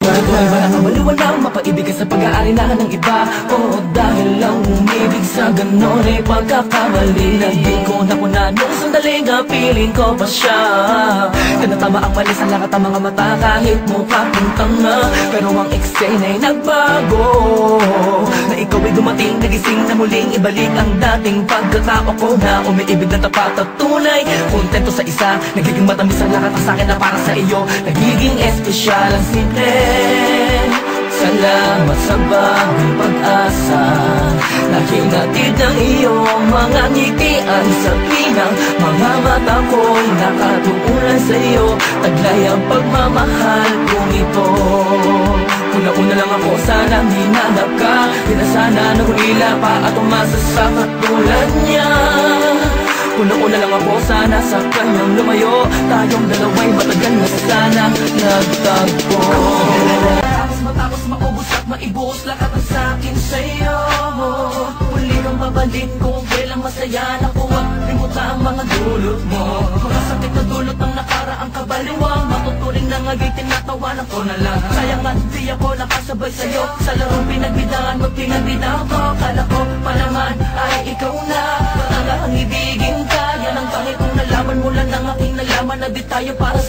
Ikaw ba nakabaliwan ng mapaibig ka sa pag-aarinahan ng iba? Oo, dahil lang umibig sa ganon ay pagkakamali Naging ko na kung na nung sandali nga piling ko pa siya. Tinatama ang mali sa lakat ng mga mata kahit mukha kong tanga. Pero ang eksena ay nagbago Na ikaw ay dumating, nagising na muling ibalik ang dating pagkatao ko. Na umiibig na tapat at tunay Kontento sa isa, nagiging matamis ang lakat ang sakin na para sa iyo. Nagiging espesyal ang simple Salamat sa bagong pag-asa. Na hinatid ng iyong mga ngitian Sa pinang mga mata ko'y nakatuulan sa iyo Taglay ang pagmamahal kong ito. Una-una lang ako sana hinanap ka. Di na sana nahulila pa at umasa sa katulad niya. Una-una lang ako sana sa kanyang lumayo. Tayong dalawa'y matagal na sana nagtagpo at maibos lahat ng sakin sa'yo. Muli kang babalik kung kailang masaya Nakuha, limutan ang mga dulot mo. Mga sakit na dulot ng nakaraang kabaliwang Matuturing na nga'y tinatawanan ko na lang. Sayang nga di ako nakasabay sa'yo. Sa larong pinagbidahan mo pinagbidahan ko Kala ko pa naman ay ikaw na. Ang ibigin ka Yan ang tanging kong nalaman mula ng aking nalaman Na di tayo para sa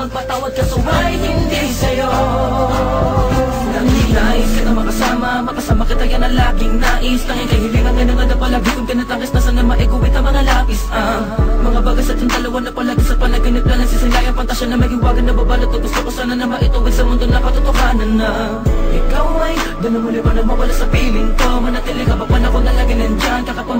magpatawad ka so ay hindi sa'yo. Nangilais kita makasama Makasama kita yan ang laging nais. Tanging kahilingan ngayon nga na palagi Kung kinatangis na sana maiguwit ang mga lapis ah. Mga bagas at yung dalawa na palagi sa panaginip na Nagsisilayang pantasya na may hiwagan na babalot gusto ko sana na maituwid sa mundo na katotohanan na. Ikaw ay ba na mawala sa piling ko. Manatili ka pa na ako na lagi nandyan Kakapamarambag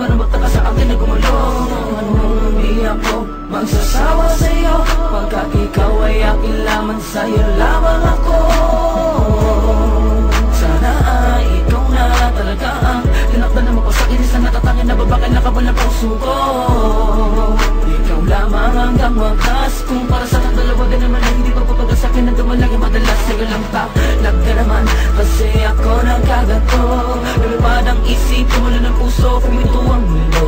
taplag ka naman Kasi ako nagkagato. Lumipad ang isip, tumula ng puso Kumito ang mundo.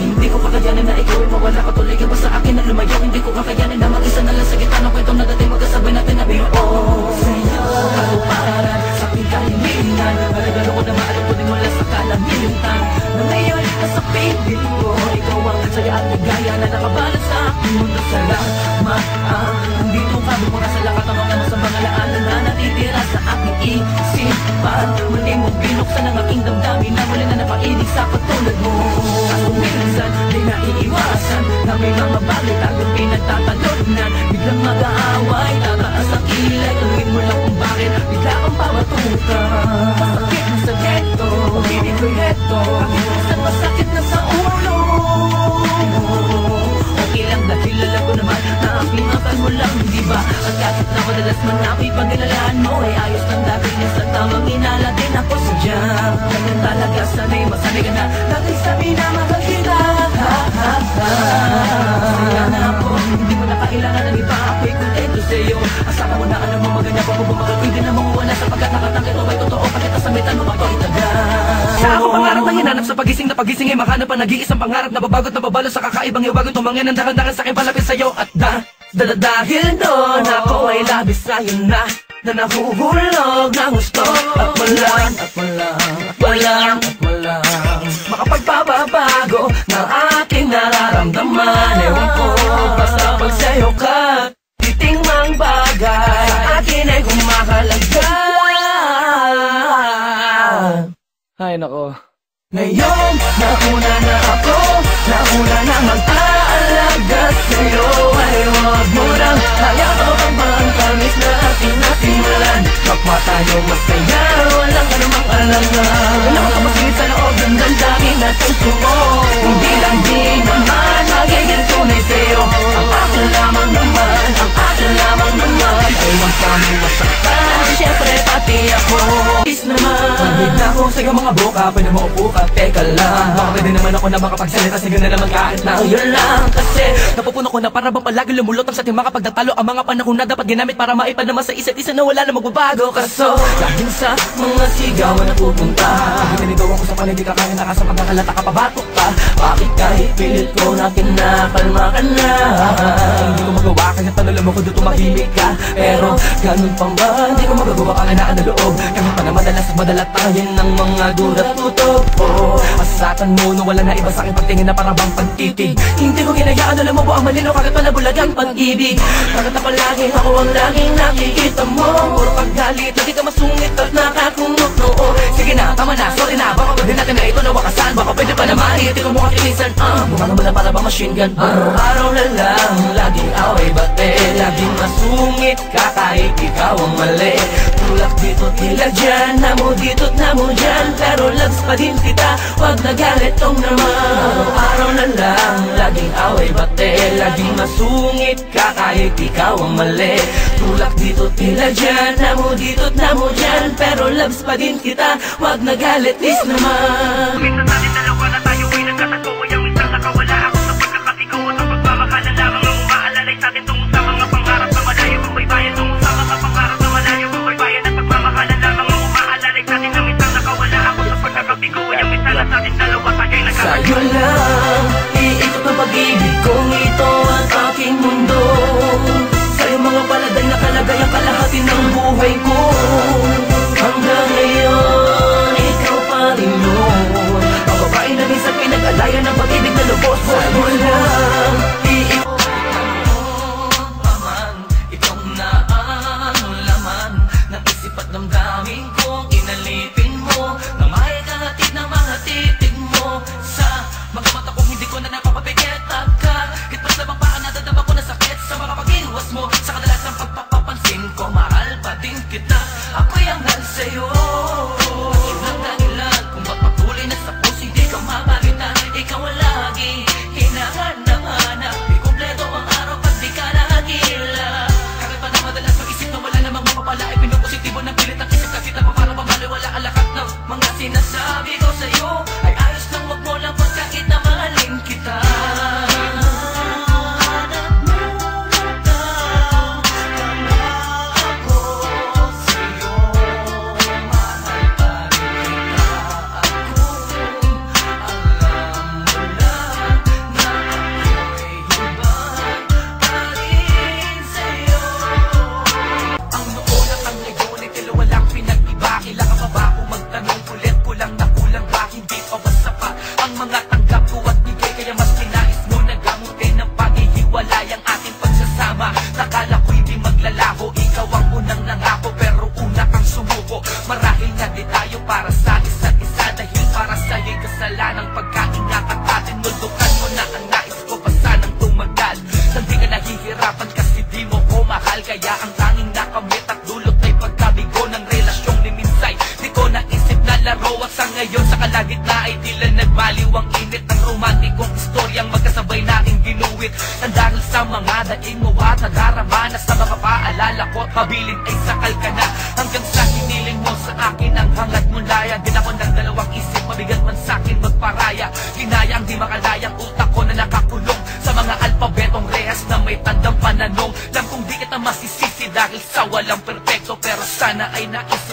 Hindi ko kakayanin na ikaw ay mawala ka Tuloy ka ba sa akin na lumayo. Hindi ko kakayanin na mag-isa na lang sa gitna ng kwento na dati magkasabay natin na biyo Sa'yo, ako sa aking kahilingan Maragalo ko na maalam ko din mula sa kalamitan. Na ngayon, nasa piling ko Ikaw ang saya at ligaya na sa mundo. Salamat ah, Nandito ka bumura sa lakat ng mga sa mga laanan talaga sanay, masanay ka na. Lagi sabi na mahal kita Ha ha ha. Saya na ako, hindi mo na kailangan ng iba. Ako'y kontento sa'yo. Asaka mo na alam mo maganda pa mo bumagal. Pwede na mawala sapagkat nakatangkit mo ay totoo. Pakita sa metan mo ako'y taga. Sa ako pangarap na hinanap sa pagising na pagising ay mahanap pa nag-iisang pangarap na babagot na babalo sa kakaibang iwagon Tumangin ang dahan-dahan sa akin palapit sa'yo at da da, da dahil doon ako ay labis. Sa'yo na na nahuhulog ng gusto. At walang, at walang, at walang, at walang Makapagpapabago ng aking nararamdaman. Ewan ko, basta pag sa'yo ka Titing mang bagay Sa akin ay kumahalaga Ay, nako. Ngayon, nauna na ako Nauna na mag-aalaga sa'yo. Ay huwag mo nang hayaan naman Ako ako sa mga buka Pwede mo upo ka, teka lang. Baka pwede naman ako na makapagsalita Sige na naman kahit na yun lang. Kasi napupuno ko na para bang palagi lumulutang sa timba Kapag natalo ang mga panahon na dapat ginamit Para maipad naman sa isa't isa na wala na magbabago. Kaso laging sa mga sigawan na pupunta Pag tiniligawan ko sa paligid ka kaya nakasa pagkakalata ka pabatok ka. Bakit kahit pilit ko na kinakalma ka na? Hindi ko magawa kahit panalam ako dito mahimik ka. Pero ganun pang ba Hindi ko magagawa panganaan na loob. Kahit pa na madalas madalat ng mga dulat tutok oh, Masatan mo no wala na iba sa aking pagtingin na parang bang pagtitig Hindi ko ginayaan alam mo po ang malino Kahit pa nabulag ang pag-ibig. Bakit ako laging ako ang laging nakikita mo. Puro paggalit Lagi ka masungit at nakakunok noo Sige na tama na sorry na. Baka pwede natin na ito na wakasan. Baka pwede pa naman Hindi ko mukha kinisan uh, Mukha naman na para bang machine gun. Araw-araw na lang Laging away bate Laging masungit ka kahit ikaw ang mali Tulak dito tila dyan. Namo dito't namo dyan. Pero loves pa din kita. Wag nagalit tong naman. Araw-araw na lang. Laging away bate. Laging masungit ka kahit ikaw ang mali. Tulak dito tila dyan. Namo dito't namo dyan. Pero loves pa din kita. Wag nagalit is naman. Minsan natin laro at sa ngayon sa kalagitna ay tila nagbaliw ang init ng romantikong istoryang magkasabay nating ginuwit. Nang dahil sa mga daing mo at nadarama na sa mga paalala ko at habilin ay sakal ka na. Hanggang sa hiniling mo sa akin ang hangat mong laya Din ako ng dalawang isip mabigat man sa akin magparaya. Ginaya ang di makalayang utak ko na nakakulong Sa mga alpabetong rehas na may tandang pananong. Lang kung di kita masisisi dahil sa walang perpekto Pero sana ay naisip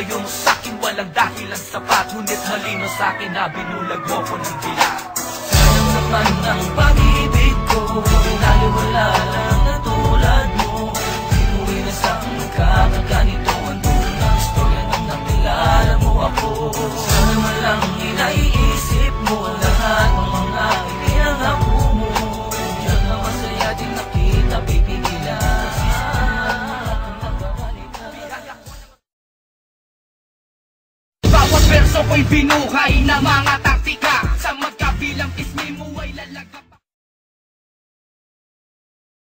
Paglayo mo sa akin walang dahilan sapat. Ngunit malino sa akin na binulag mo ko ng bila Sayang naman ang binuhay na mga